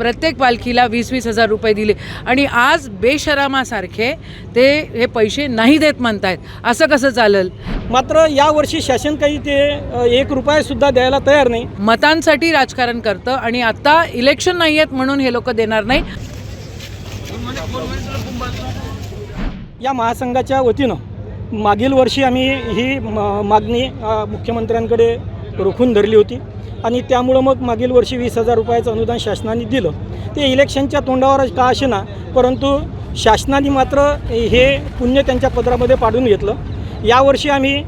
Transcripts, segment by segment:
प्रत्येक पालखीला वीस वीस हजार रुपये दिले. आणि आज बेशरामासारखे ते हे पैसे नाही देत म्हणतायत. असं कसं चालेल? मात्र यावर्षी शासन काही ते एक रुपयासुद्धा द्यायला तयार नाही. मतांसाठी राजकारण करतं आणि आता इलेक्शन नाही आहेत म्हणून हे लोक देणार नाही. या महासंघाच्या वतीनं मागील वर्षी आम्ही ही म- मागणी मुख्यमंत्र्यांकडे रोखून धरली होती. आणि त्यामुळं मग मागील वर्षी वीस हजार रुपयाचं अनुदान शासनाने दिलं. ते इलेक्शनच्या तोंडावर का असेना परंतु शासनाने मात्र हे पुण्य त्यांच्या पदरामध्ये पाडून घेतलं. यावर्षी आम्ही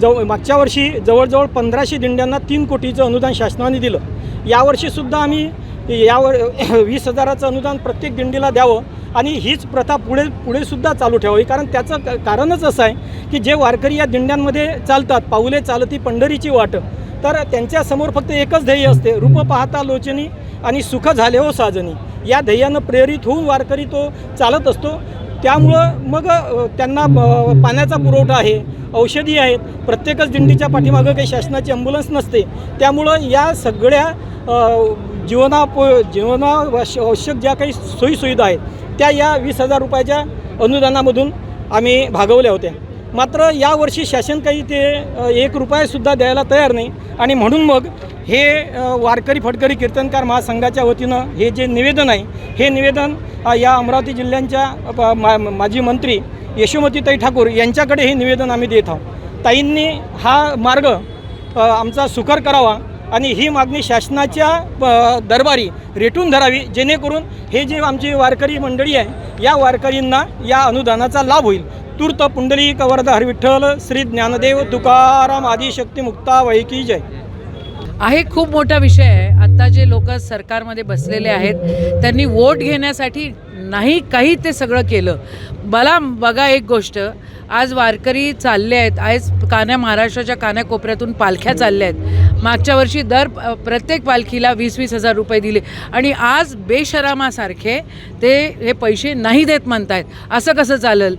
जव मागच्या वर्षी जवळजवळ पंधराशे दिंड्यांना तीन कोटीचं अनुदान शासनाने दिलं. यावर्षीसुद्धा आम्ही यावर वीस हजाराचं अनुदान प्रत्येक दिंडीला द्यावं आणि हीच प्रथा पुढे पुढेसुद्धा चालू ठेवावी. कारण त्याचं कारणच असं आहे की जे वारकरी या दिंड्यांमध्ये चालतात पाऊले चालती पंढरीची वाट तर त्यांच्यासमोर फक्त एकच ध्येय असते रूप पाहता लोचनी आणि सुख झाले हो साजनी. या ध्येयानं प्रेरित होऊन वारकरी तो चालत असतो. त्यामुळं मग त्यांना पाण्याचा पुरवठा आहे औषधी आहेत प्रत्येकच दिंडीच्या पाठीमागं काही शासनाची ॲम्ब्युलन्स नसते. त्यामुळं या सगळ्या अ, जीवनाप जीवनावश्य आवश्यक ज्या काही सोयीसुविधा आहेत त्या या वीस हजार रुपयाच्या अनुदानामधून आम्ही भागवल्या होत्या. मात्र यावर्षी शासन काही ते एक रुपयासुद्धा द्यायला तयार नाही आणि म्हणून मग हे वारकरी फटकरी कीर्तनकार महासंघाच्या वतीनं हे जे निवेदन आहे हे निवेदन या अमरावती जिल्ह्यांच्या प- मा माजी मंत्री यशोमतीताई ठाकूर यांच्याकडे हे निवेदन आम्ही देत आहोत. ताईंनी हा मार्ग आमचा सुकर करावा आणि ही मागणी शासनाच्या दरबारी रेटून धरावी जेणेकरून हे जे आमची वारकरी मंडळी आहे या वारकरींना या अनुदानाचा लाभ होईल. तूर्त पुंडली कवर्ध हरविठ्ठल श्री ज्ञानदेव तुकाराम आदिशक्ती मुक्ता वैकी जय. आहे खूप मोठा विषय आहे. आत्ता जे लोक सरकारमध्ये बसलेले आहेत त्यांनी वोट घेण्यासाठी नाही काही ते सगळं केलं. मला बघा एक गोष्ट आज वारकरी चालले आहेत आज कान्या महाराष्ट्राच्या कान्याकोपऱ्यातून पालख्या चालल्या आहेत. मागच्या वर्षी दर प्रत्येक पालखीला वीस वीस हजार रुपये दिले. आणि आज बेशरामासारखे ते हे पैसे नाही देत म्हणतायत. असं कसं चालेल?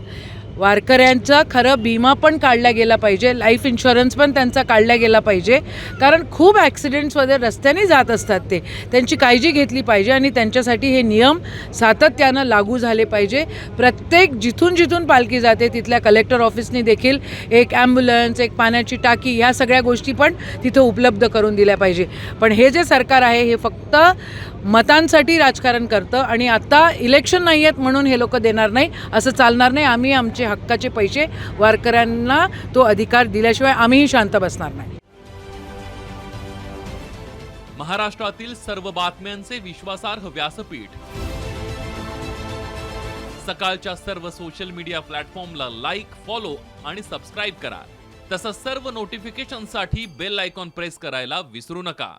वारकऱ्यांचा खरं विमा पण काढला गेला पाहिजे लाईफ इन्शुरन्स पण त्यांचा काढला गेला पाहिजे. कारण खूप ॲक्सिडेंट्समध्ये रस्त्याने जात असतात ते. त्यांची काळजी घेतली पाहिजे आणि त्यांच्यासाठी हे नियम सातत्यानं लागू झाले पाहिजे. प्रत्येक जिथून जिथून पालखी जाते तिथल्या कलेक्टर ऑफिसनी देखील एक ॲम्ब्युलन्स एक पाण्याची टाकी ह्या सगळ्या गोष्टी पण तिथं उपलब्ध करून दिल्या पाहिजे. पण हे जे सरकार आहे हे फक्त मतांसाठी राजकारण करतं आणि आता इलेक्शन नाही आहेत म्हणून हे लोक देणार नाही असं चालणार नाही. आम्ही आमचे हक्काचे पैसे वारकऱ्यांना तो अधिकार दिल्याशिवाय आम्हीही शांत बसणार नाही. महाराष्ट्रातील सर्व बातम्यांचे विश्वासार्ह व्यासपीठ. सकाळच्या सर्व सोशल मीडिया प्लॅटफॉर्मला लाईक फॉलो आणि सबस्क्राईब करा. तसंच सर्व नोटिफिकेशनसाठी बेल आयकॉन प्रेस करायला विसरू नका.